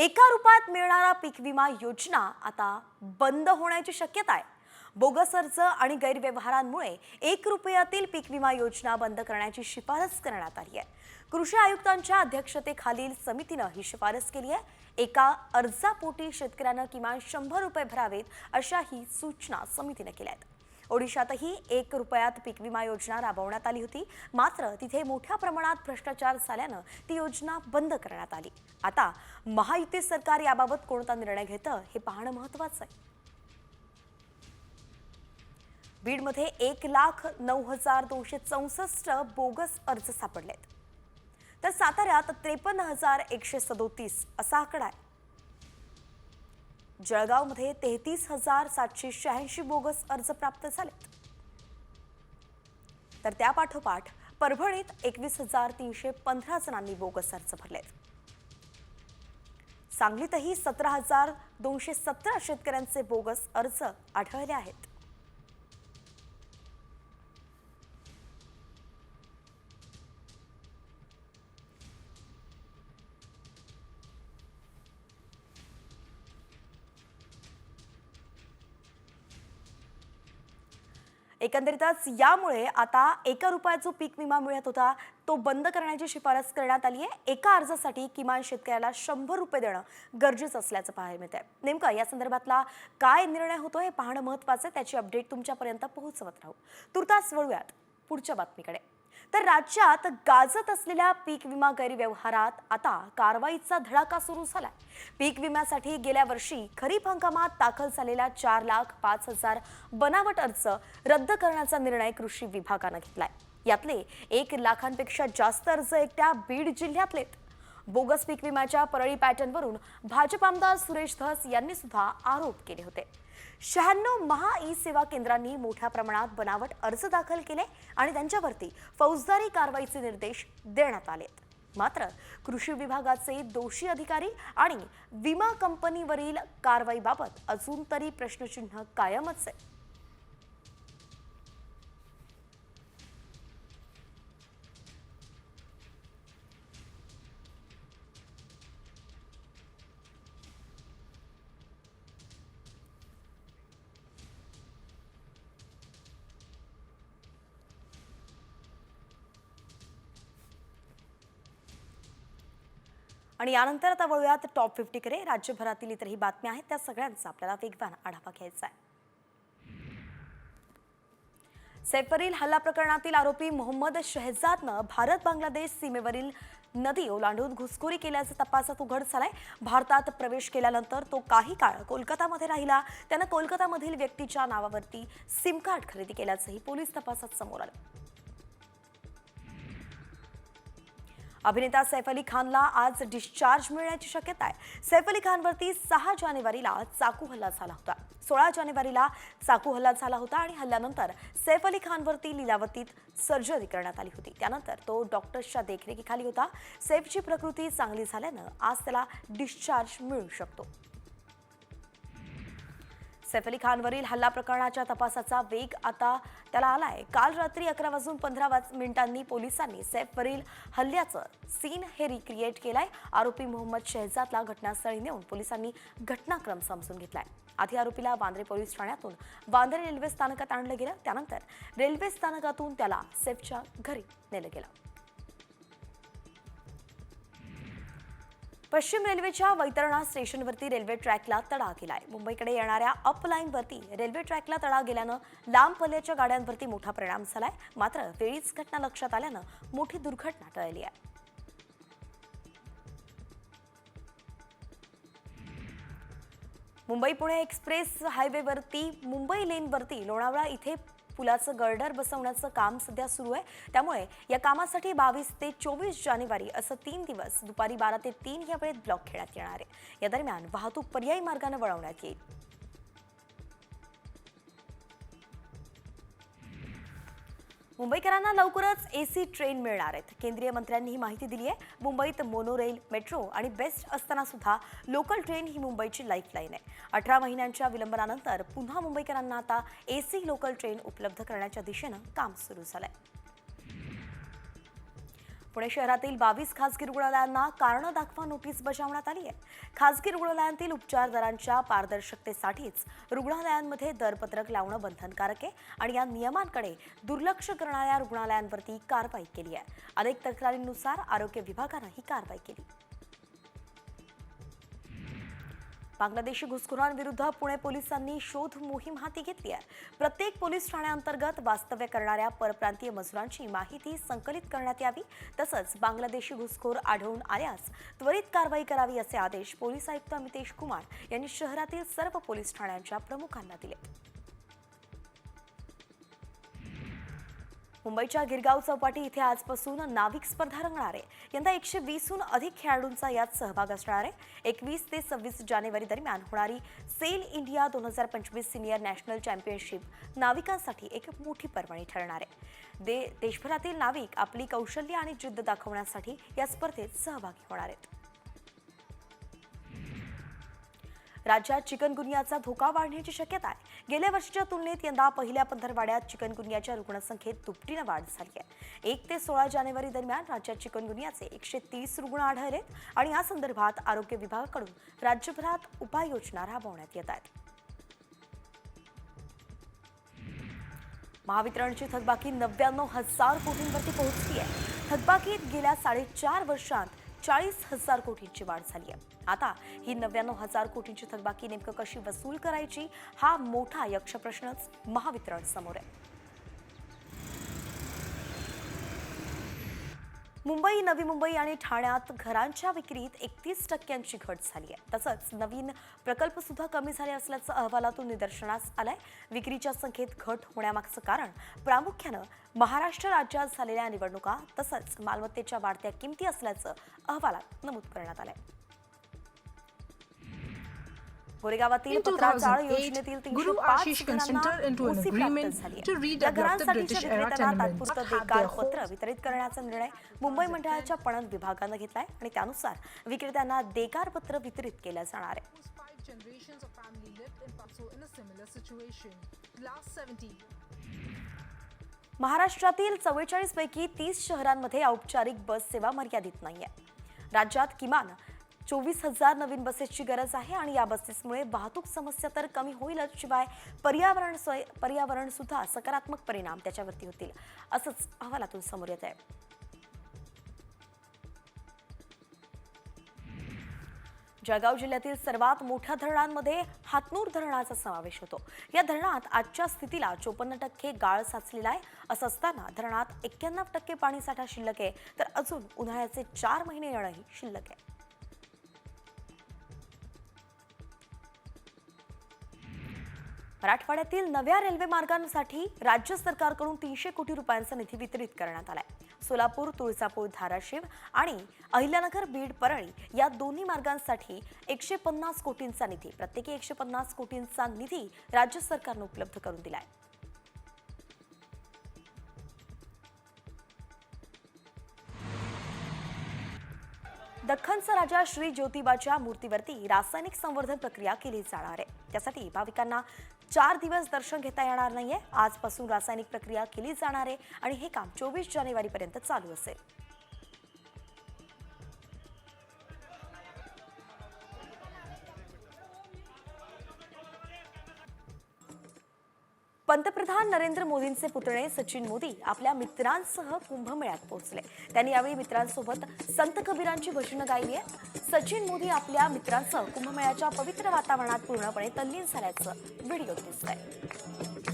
एका रुपयात मिळणारा पीक विमा योजना आता बंद होण्याची शक्यता आहे. बोगस अर्ज आणि गैरव्यवहारांमुळे एक रुपयातील पीक विमा योजना बंद करण्याची शिफारस करण्यात आली आहे. कृषी आयुक्तांच्या अध्यक्षतेखालील समितीनं ही शिफारस केली आहे. एका अर्जापोटी शेतकऱ्यानं किमान शंभर रुपये भरावेत अशाही सूचना समितीनं केल्या आहेत. ओडिशातही एक रुपयात पीक विमा योजना राबवण्यात आली होती. मात्र तिथे मोठ्या प्रमाणात भ्रष्टाचार झाल्यानं ती योजना बंद करण्यात आली. आता महायुती सरकार याबाबत कोणता निर्णय घेतं हे पाहणं महत्वाचं आहे. बीडमध्ये एक लाख नऊ हजार दोनशे चौसष्ट बोगस अर्ज सापडलेत. तर साताऱ्यात त्रेपन्न हजार एकशे सदोतीस असा आकडा आहे. जळगावमध्ये तेहतीस हजार सातशे शहाऐंशी बोगस अर्ज प्राप्त झालेत. तर त्यापाठोपाठ परभणीत एकवीस हजार तीनशे पंधरा जणांनी बोगस अर्ज भरलेत. सांगलीतही सतरा हजार दोनशे सतरा शेतकऱ्यांचे बोगस अर्ज आढळले आहेत. एकंदरीतच यामुळे आता एका रुपयात जो पीक विमा मिळत होता. तो बंद करण्याची शिफारस करण्यात आली आहे. एका अर्जासाठी किमान शेतकऱ्याला शंभर रुपये देणं गरजेचं असल्याचं पाहायला मिळत आहे नेमकं या संदर्भातला काय निर्णय होतो हे पाहणं महत्वाचं आहे. त्याची अपडेट तुमच्यापर्यंत पोहोचवत राहू. तुर्तास वळूयात पुढच्या बातमीकडे. तर राज्यात गाजत असलेल्या पीक विमा गैरव्यवहारात आता कारवाईचा धडाका सुरू झालाय. पीक विम्यासाठी गेल्या वर्षी खरीप हंगामात दाखल झालेल्या चार लाख पाच हजार बनावट अर्ज रद्द करण्याचा निर्णय कृषी विभागानं घेतलाय. यातले एक लाखांपेक्षा जास्त अर्ज एकट्या बीड जिल्ह्यातलेत बोगस पीक विम्याच्या परळी पॅटर्नवरून भाजप आमदार सुरेश धस यांनी सुद्धा आरोप केले होते. शहाण्णव महा ई सेवा केंद्रांनी मोठ्या प्रमाणात बनावट अर्ज दाखल केले आणि त्यांच्यावरती फौजदारी कारवाईचे निर्देश देण्यात आलेत मात्र कृषी विभागाचे दोषी अधिकारी आणि विमा कंपनीवरील कारवाईबाबत अजून तरी प्रश्नचिन्ह कायमच आहे. आणि यानंतर आता वळूयात टॉप फिफ्टीकडे राज्यभरातील इतरही बातम्या आहेत. त्या सगळ्यांचा आपल्याला वेगवान आढावा घ्यायचा आहे. सैफरील हल्ला प्रकरणातील आरोपी मोहम्मद शहजादनं भारत बांगलादेश सीमेवरील नदी ओलांडून घुसखोरी केल्याचं तपासात उघड झालाय. भारतात प्रवेश केल्यानंतर तो काही काळ कोलकातामध्ये राहिला. त्यानं कोलकातामधील व्यक्तीच्या नावावरती सिम कार्ड खरेदी केल्याचंही पोलीस तपासात समोर आलं. अभिनेता सैफ अली खानला आज डिस्चार्ज मिळण्याची शक्यता आहे. सैफ अली खानवरती सहा जानेवारीला चाकू हल्ला झाला होता. सोळा जानेवारीला चाकू हल्ला झाला होता आणि हल्ल्यानंतर सैफ अली खानवरती लिलावतीत सर्जरी करण्यात आली होती. त्यानंतर तो डॉक्टर्सच्या देखरेखीखाली होता. सैफची प्रकृती चांगली झाल्यानं आज त्याला डिस्चार्ज मिळू शकतो. सैफ अली खानवरील हल्ला प्रकरणाच्या तपासाचा वेग आता त्याला आलाय. काल रात्री अकरा वाजून पंधरा मिनिटांनी पोलिसांनी सैफवरील हल्ल्याचं सीन हे रिक्रिएट केलाय. आरोपी मोहम्मद शहजादला घटनास्थळी नेऊन पोलिसांनी घटनाक्रम समजून घेतलाय. आधी आरोपीला वांद्रे पोलीस ठाण्यातून वांद्रे रेल्वे स्थानकात आणलं गेलं. त्यानंतर रेल्वे स्थानकातून त्याला सैफच्या घरी नेलं गेलं. पश्चिम रेल्वेच्या वैतरणा स्टेशनवरती रेल्वे ट्रॅकला तडा गेलाय मुंबईकडे येणाऱ्या अप लाईनवरती रेल्वे ट्रॅकला तडा गेल्यानं लांब पल्ल्याच्या गाड्यांवरती मोठा परिणाम झालाय. मात्र वेळीच घटना लक्षात आल्यानं मोठी दुर्घटना टळली आहे. मुंबई पुणे एक्सप्रेस हायवेवरती मुंबई लेनवरती लोणावळा इथे पुलाचं गर्डर बसवण्याचं काम सध्या सुरू आहे. त्यामुळे या कामासाठी बावीस ते चोवीस जानेवारी असं तीन दिवस दुपारी बारा ते तीन या वेळेत ब्लॉक खेळण्यात येणार आहे. या दरम्यान वाहतूक पर्यायी मार्गाने वळवण्यात येईल. मुंबईकरांना लवकरच ए सी ट्रेन मिळणार आहेत. केंद्रीय मंत्र्यांनी ही माहिती दिली आहे. मुंबईत मोनोरेल मेट्रो आणि बेस्ट असताना सुद्धा लोकल ट्रेन ही मुंबईची लाईफलाईन आहे. अठरा महिन्यांच्या विलंबनानंतर पुन्हा मुंबईकरांना आता ए सी लोकल ट्रेन उपलब्ध करण्याच्या दिशेनं काम सुरू झालं आहे पुणे शहरातील बावीस खासगी रुग्णालयांना कारणं दाखवा नोटीस बजावण्यात आली आहे. खासगी रुग्णालयांतील उपचार दरांच्या पारदर्शकतेसाठीच रुग्णालयांमध्ये दरपत्रक लावणं बंधनकारक आहे आणि या नियमांकडे दुर्लक्ष करणाऱ्या रुग्णालयांवरती कारवाई केली आहे. अनेक तक्रारींनुसार आरोग्य विभागानं ही कारवाई केली. बांगलादेशी घुसखोरांविरुद्ध पुणे पोलिसांनी शोध मोहीम हाती घेतली आहे. प्रत्येक पोलीस ठाण्याअंतर्गत वास्तव्य करणाऱ्या परप्रांतीय मजुरांची माहिती संकलित करण्यात यावी तसंच बांगलादेशी घुसखोर आढळून आल्यास त्वरित कारवाई करावी असे आदेश पोलीस आयुक्त अमितेश कुमार यांनी शहरातील सर्व पोलीस ठाण्यांच्या प्रमुखांना दिले. मुंबईच्या गिरगाव चौपाटी इथे आजपासून नाविक स्पर्धा रंगणार आहे. यंदा एकशे वीसहून अधिक खेळाडूंचा यात सहभाग असणार आहे. एकवीस ते सव्वीस जानेवारी दरम्यान होणारी सेल इंडिया दोन हजार पंचवीस सिनियर नॅशनल चॅम्पियनशिप नाविकांसाठी एक मोठी पर्वणी ठरणार आहे. दे देशभरातील नाविक आपली कौशल्य आणि जिद्द दाखवण्यासाठी या स्पर्धेत सहभागी होणार आहेत. राज्यात चिकनगुनियाचा धोका वाढण्याची शक्यता आहे. गेल्या वर्षीच्या तुलनेत यंदा पहिल्या पंधरवाड्यात चिकनगुनियाच्या रुग्णसंख्येत दुपटीनं वाढ झाली आहे. एक ते सोळा जानेवारी दरम्यान राज्यात चिकनगुनियाचे एकशे तीस रुग्ण आढळलेत आणि या संदर्भात आरोग्य विभागाकडून राज्यभरात उपाययोजना राबवण्यात येत आहेत. महावितरणची थकबाकी नव्याण्णव हजार कोटींवरती पोहोचली आहे. थकबाकीत गेल्या साडेचार वर्षांत चाळीस हजार कोटींची वाढ झाली आहे आता ही नव्याण्णव हजार कोटींची थकबाकी नेमकं कशी वसूल करायची हा मोठा यक्ष प्रश्नच महावितरण समोर आहे. मुंबई नवी मुंबई आणि ठाण्यात घरांच्या विक्रीत एकतीस टक्क्यांची घट झाली आहे तसंच नवीन प्रकल्प सुद्धा कमी झाले असल्याचं अहवालातून निदर्शनास आलंय. विक्रीच्या संख्येत घट होण्यामागचं कारण प्रामुख्यानं महाराष्ट्र राज्यात झालेल्या निवडणुका तसंच मालमत्तेच्या वाढत्या किमती असल्याचं अहवालात नमूद करण्यात आलंय. आहे पत्राचाळ 2008, योजनेतील तीनशे पाच घरांना आहे. घरांसाठीच्या विक्रेत्यांना तात्पुरतं their पत्र. वितरित करण्याचा निर्णय मुंबई मंडळाच्या पणन विभागानं घेतलाय आणि त्यानुसार विक्रेत्यांना देकार पत्र वितरित केलं जाणार आहे Almost five generations of family lived in Paso in a similar situation. Last 70 महाराष्ट्रातील चव्वेचाळीस पैकी तीस शहरांमध्ये औपचारिक बस सेवा मर्यादित नाहीये राज्यात किमान चोवीस हजार नवीन बसेसची गरज आहे आणि या बसेसमुळे वाहतूक समस्या तर कमी होईलच शिवाय पर्यावरण सोय पर्यावरण सुद्धा सकारात्मक परिणाम त्याच्यावरती होतील असंच अहवालातून समोर येत आहे. जळगाव जिल्ह्यातील सर्वात मोठ्या धरणांमध्ये हातनूर धरणाचा समावेश होतो. या धरणात आजच्या स्थितीला चोपन्न टक्के गाळ साचलेला आहे. असं असताना धरणात एक्क्याण्णव टक्के पाणीसाठा शिल्लक आहे. तर अजून उन्हाळ्याचे चार महिने येणंही शिल्लक आहे. मराठवाड्यातील नव्या रेल्वे मार्गांसाठी राज्य सरकारकडून तीनशे कोटी रुपयांचा निधी वितरित करण्यात आलाय. सोलापूर तुळजापूर धाराशिव आणि अहिल्यानगर बीड परळी या दोन्ही मार्गांसाठी एकशे पन्नास कोटींचा निधी प्रत्येकी एकशे पन्नास कोटींचा निधी राज्य सरकारनं उपलब्ध करून दिलाय. दख्खनचा राजा श्री ज्योतिबाच्या मूर्तीवरती रासायनिक संवर्धन प्रक्रिया केली जाणार आहे. त्यासाठी भाविकांना चार दिवस दर्शन घेता येणार नाहीये. आजपासून रासायनिक प्रक्रिया केली जाणार आहे आणि हे काम चोवीस जानेवारीपर्यंत चालू असेल. पंतप्रधान नरेंद्र मोदींचे पुतणे सचिन मोदी आपल्या मित्रांसह कुंभमेळ्यात पोहोचले. त्यांनी यावेळी मित्रांसोबत संत कबीरांची भजनं गायली आहे सचिन मोदी आपल्या मित्रांसह कुंभमेळ्याच्या पवित्र वातावरणात पूर्णपणे तल्लीन झाल्याचं व्हिडिओ दिसत आहे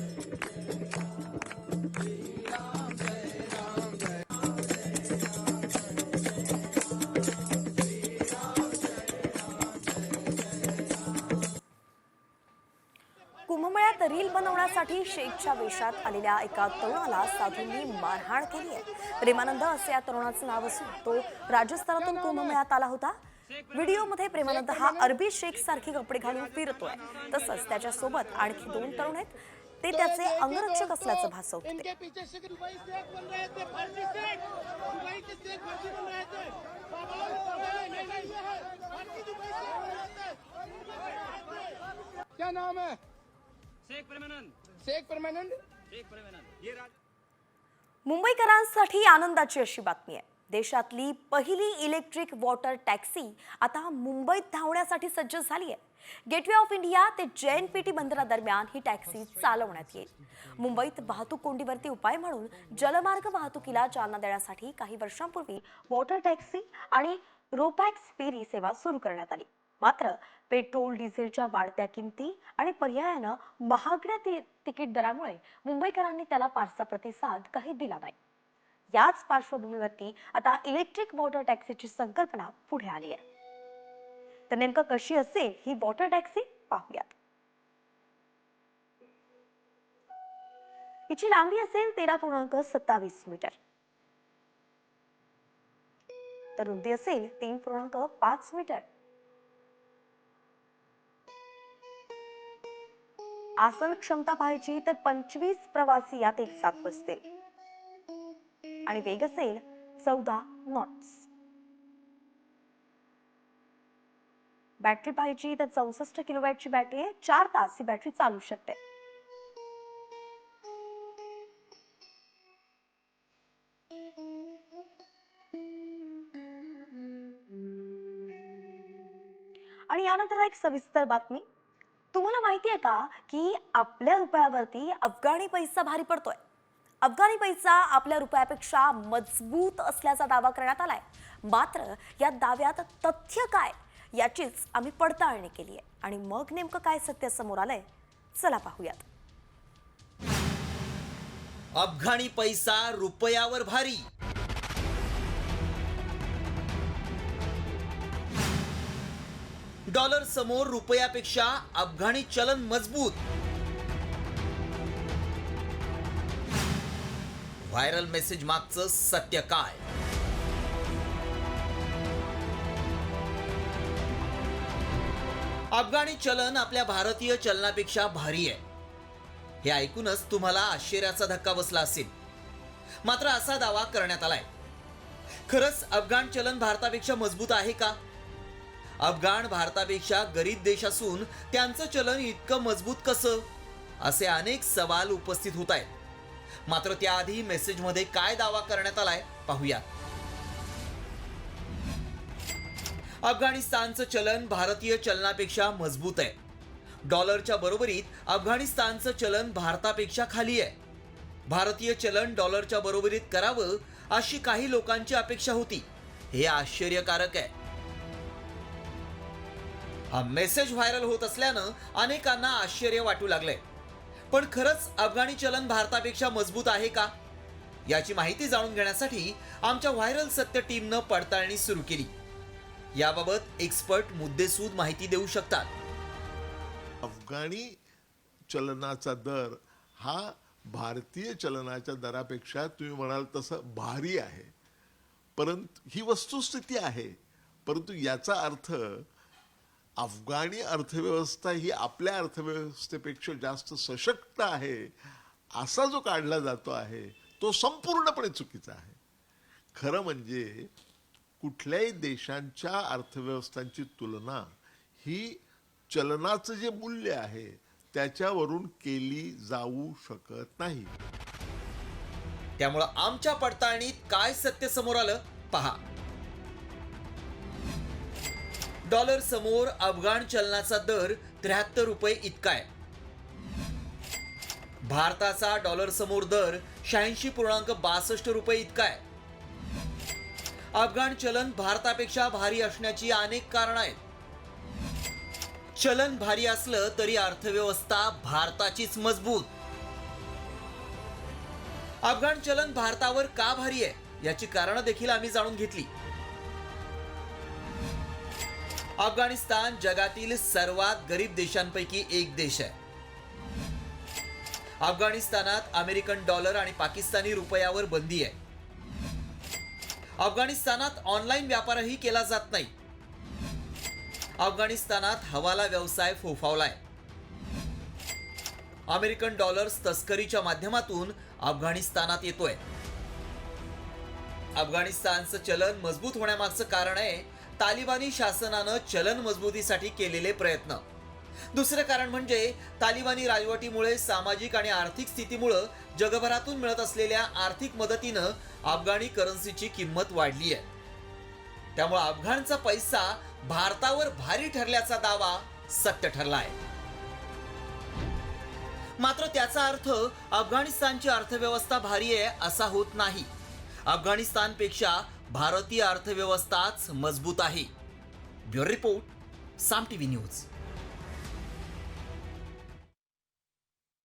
रील शेखच्या वेशात आलेल्या एका तरुणाला साधूंनी मारहाण केली आहे. प्रेमानंद असे या तरुणाचं नाव असून तो राजस्थानातून कुंभमेळ्यात आला होता. व्हिडिओमध्ये प्रेमानंद हा अरबी शेख सारखे कपडे घालून फिरतोय. तसंच त्याच्या सोबत आणखी दोन तरुण आहेत. ते त्याचे अंगरक्षक असल्याचं भासवते क्या नाम है? शेख प्रेमानंद. शेख परमानंद? शेख प्रेमानंद. ये राज मुंबईकरांसाठी आनंदाची अशी बातमी आहे. देशातली पहिली इलेक्ट्रिक वॉटर टॅक्सी आता मुंबईत धावण्यासाठी सज्ज झाली आहे. गेटवे ऑफ इंडिया ते जेएनपीटी बंदरादरम्यान ही टॅक्सी चालवण्यात येईल. मुंबईत वाहतूक कोंडीवरती उपाय म्हणून जलमार्ग वाहतुकीला चालना देण्यासाठी काही वर्षांपूर्वी वॉटर टॅक्सी आणि रोपॅक्स फेरी सेवा सुरू करण्यात आली. मात्र पेट्रोल डिझेलच्या वाढत्या किमती आणि पर्यायानं महागड्या ति- तिकीट दरामुळे मुंबईकरांनी त्याला फारसा प्रतिसाद काही दिला नाही. याच पार्श्वभूमीवरती आता इलेक्ट्रिक वॉटर टॅक्सीची संकल्पना पुढे आली आहे. तर नेमकं कशी असेल ही वॉटर टॅक्सी पाहूयात. हिची लांबी असेल तेरा पूर्णांक सत्तावीस मीटर. तर रुंदी असेल तीन पूर्णांक पाच मीटर. आसन क्षमता पाहायची तर पंचवीस प्रवासी यात एक साथ बसतील. आणि वेग असेल चौदा नॉट्स बॅटरी पाहिजे तर चौसष्ट किलोवॅटची बॅटरी आहे. चार तास ही बॅटरी चालू शकते. आणि यानंतर एक सविस्तर बातमी. तुम्हाला माहिती आहे का की आपल्या रुपयावरती अफगाणी पैसा भारी पडतोय? अफगाणी पैसा आपल्या रुपयापेक्षा मजबूत असल्याचा दावा करण्यात आलाय. मात्र या दाव्यात तथ्य काय याचीच आम्ही पडताळणी केली आहे. आणि मग नेमकं काय सत्य समोर आलंय चला पाहूयात. अफगाणी पैसा रुपयावर भारी. डॉलर समोर रुपयापेक्षा अफगाणी चलन मजबूत. व्हायरल मेसेज मागचं सत्य काय? अफगाणी चलन आपल्या भारतीय चलनापेक्षा भारी आहे. हे ऐकूनच तुम्हाला आश्चर्याचा धक्का बसला असेल. मात्र असा दावा करण्यात आलाय. खरंच अफगाण चलन भारतापेक्षा मजबूत आहे का? अफगाण भारतापेक्षा गरीब देश असून त्यांचं चलन इतकं मजबूत कसं? असे अनेक सवाल उपस्थित होत आहेत. मात्र त्याआधी मेसेजमध्ये काय दावा करण्यात आलाय पाहूया. अफगाणिस्तानचं चलन भारतीय चलनापेक्षा मजबूत आहे. डॉलरच्या बरोबरीत अफगाणिस्तानचं चलन भारतापेक्षा खाली आहे. भारतीय चलन डॉलरच्या बरोबरीत करावं अशी काही लोकांची अपेक्षा होती. हे आश्चर्यकारक आहे. हा मेसेज व्हायरल होत असल्यानं अनेकांना आश्चर्य वाटू लागलंय. पण खरंच अफगाणी चलन भारतापेक्षा मजबूत आहे का? याची माहिती जाणून घेण्यासाठी आमच्या व्हायरल सत्य टीमनं पडताळणी सुरू केली. याबाबत एक्सपर्ट मुद्देसूद माहिती देऊ शकतात. अफगाणी चलनाचा दर हा भारतीय चलनाच्या दरापेक्षा तुम्ही म्हणाल तसं भारी आहे. परंतु ही वस्तुस्थिती आहे. परंतु याचा अर्थ अफगाणी अर्थव्यवस्था ही आपल्या अर्थव्यवस्थेपेक्षा जास्त सशक्त आहे असा जो काढला जातो आहे तो संपूर्णपणे चुकीचा आहे. खरं म्हणजे कुठल्याही देशांच्या अर्थव्यवस्थांची तुलना ही चलनाचं जे मूल्य आहे त्याच्यावरून केली जाऊ शकत नाही. त्यामुळं आमच्या पडताळणीत काय सत्य समोर आलं? पहा. डॉलर समोर अफगाण चलनाचा दर त्र्याहत्तर रुपये इतका आहे. भारताचा डॉलर समोर दर शहाऐंशी पूर्णांक बासष्ट रुपये इतका आहे. अफगाण चलन भारतापेक्षा भारी असण्याची अनेक कारण आहेत. चलन भारी असलं तरी अर्थव्यवस्था भारताचीच मजबूत. अफगाण चलन भारतावर का भारी आहे याची कारण देखील आम्ही जाणून घेतली. अफगाणिस्तान जगातील सर्वात गरीब देशांपैकी एक देश आहे. अफगाणिस्तानात अमेरिकन डॉलर आणि पाकिस्तानी रुपयावर बंदी आहे. अफगाणिस्तानात ऑनलाईन व्यापारही केला जात नाही. अफगाणिस्तानात हवाला व्यवसाय फोफावलाय. अमेरिकन डॉलर्स तस्करीच्या माध्यमातून अफगाणिस्तानात येतोय. अफगाणिस्तानचं चलन मजबूत होण्यामागचं कारण आहे तालिबानी शासनानं चलन मजबूतीसाठी केलेले प्रयत्न. दुसरं कारण म्हणजे तालिबानी राजवटीमुळे सामाजिक आणि आर्थिक स्थितीमुळं जगभरातून मिळत असलेल्या आर्थिक मदतीनं अफगाणी करन्सीची किंमत वाढली आहे. त्यामुळे अफगाणचा पैसा भारतावर भारी ठरल्याचा दावा सत्य ठरला आहे. मात्र त्याचा अर्थ अफगाणिस्तानची अर्थव्यवस्था भारी आहे असा होत नाही. अफगाणिस्तानपेक्षा भारतीय अर्थव्यवस्थाच मजबूत आहे. Bureau report Saam TV news.